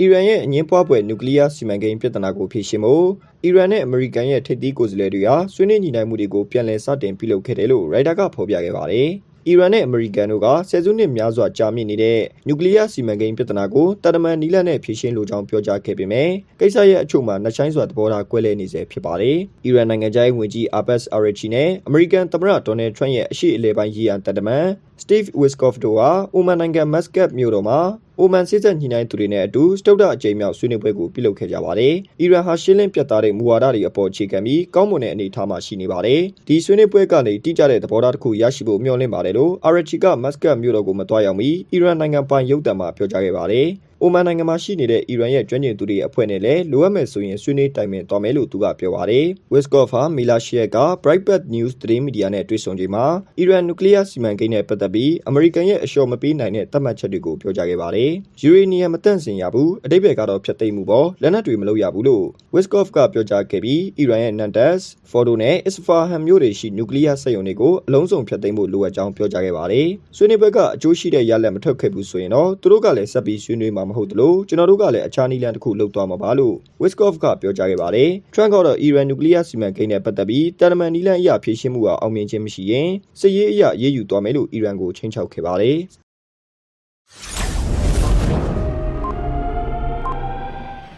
အီရန်ရဲ့အငင်းပွားပွဲနျူကလ িয়ার စီမံကိန်းပြဿနာကိုဖြေရှင်းဖို့အီရန်နဲ့အမေရိကန်ရဲ့ထိပ်သီးကိုယ်စားလှယ်တွေဟာဆွေးနွေးညှိနှိုင်းမှုတွေကိုပြန်လည်စတင်ပြုလုပ်ခဲ့တယ်လို့ရိုက်တာကဖော်ပြခဲ့ပါတယ်။အီရန်နဲ့အမေရိကန်တို့ကဆယ်စုနှစ်များစွာကြာမြင့်နေတဲ့နျူကလ িয়ার စီမံကိန်းပြဿနာကိုတာတမန်နီလန်နဲ့ဖြေရှင်းလိုကြောင်းပြောကြားခဲ့ပေမဲ့ကိစ္စရဲ့အချို့မှာနှချိုင်းစွာသဘောထားကွဲလွဲနေစေဖြစ်ပါတယ်။အီရန်နိုင်ငံသားရေးဝန်ကြီးအာဘတ်အာရချီနဲ့အမေရိကန်သမ္မတဒေါ်နယ်ထရန့်ရဲ့အရှိအလဲပိုင်းရည်ရန်တတမန် Steve Witkoff တို့ဟာအိုမန်နိုင်ငံမတ်စကတ်မြို့တော်မှာအိုမန်စစ်ဆက်ညှိနှိုင်းသူတွေနဲ့အတူစတုဒ္ဒအကြိမ်မြောက်ဆွေးနွေးပွဲကိုပြုလုပ်ခဲ့ကြပါတယ်။အီရန်ဟာရှင်းလင်းပြတ်သားတဲ့မူဝါဒတွေအပေါ်အခြေခံပြီးကောင်းမွန်တဲ့အနေအထားမှာရှိနေပါတယ်။ဒီဆွေးနွေးပွဲကနေတိကျတဲ့သဘောထားတစ်ခုရရှိဖို့မျှော်လင့်ပါတယ်လို့အာရချီကမတ်စကတ်မြို့တော်ကိုမတွားရောက်မီအီရန်နိုင်ငံပိုင်ရုပ်သံမှာပြောကြားခဲ့ပါတယ်။ အိုမန်နိုင်ငံမှာရှိနေတဲ့အီရန်ရဲ့ကျွမ်းကျင်သူတွေအဖွဲ့နဲ့လည်းလိုအပ်မယ်ဆိုရင်ဆွေးနွေးတိုင်ပင်သွားမယ်လို့သူကပြောပါတယ်။ Wiskov ဟာမီလာရှီယက်က Breitbart News သတင်းမီဒီယာနဲ့တွေ့ဆုံချိန်မှာအီရန်နျူကလ িয়ার စီမံကိန်းနဲ့ပတ်သက်ပြီးအမေရိကန်ရဲ့အလျှော့မပေးနိုင်တဲ့သတ်မှတ်ချက်တွေကိုပြောကြားခဲ့ပါတယ်။ယူရေနီယံမတန့်စင်ရဘူးအတိတ်ဘယ်ကတော့ဖျက်သိမ်းမှုပေါ်လက်နက်တွေမလုပ်ရဘူးလို့ Wiskov ကပြောကြားခဲ့ပြီးအီရန်ရဲ့ Natanz, Fordo နဲ့ Isfahan မြို့တွေရှိနျူကလ িয়ার စက်ရုံတွေကိုအလုံးစုံဖျက်သိမ်းဖို့လိုအပ်ကြောင်းပြောကြားခဲ့ပါတယ်။ဆွေးနွေးပွဲကအကျိုးရှိတဲ့ရလဒ်မထွက်ခဲ့ဘူးဆိုရင်တော့သူတို့ကလည်းဆက်ပြီးဆွေးနွေးမှာ မဟုတ်သလိုကျွန်တော်တို့ကလည်းအခြားနည်းလမ်းတစ်ခုလုပ်သွားမှာပါလို့ Wiskov ကပြောကြားခဲ့ပါတယ်။ Trump ကတော့အီရန်နျူကလ িয়ার စီမံကိန်းနဲ့ပတ်သက်ပြီးတာလမန်နည်းလမ်းအရဖြေရှင်းမှုကအောင်မြင်ခြင်းမရှိရင်စစ်ရေးအရရေးယူသွားမယ်လို့အီရန်ကိုချိန်ချောက်ခဲ့ပါတယ်။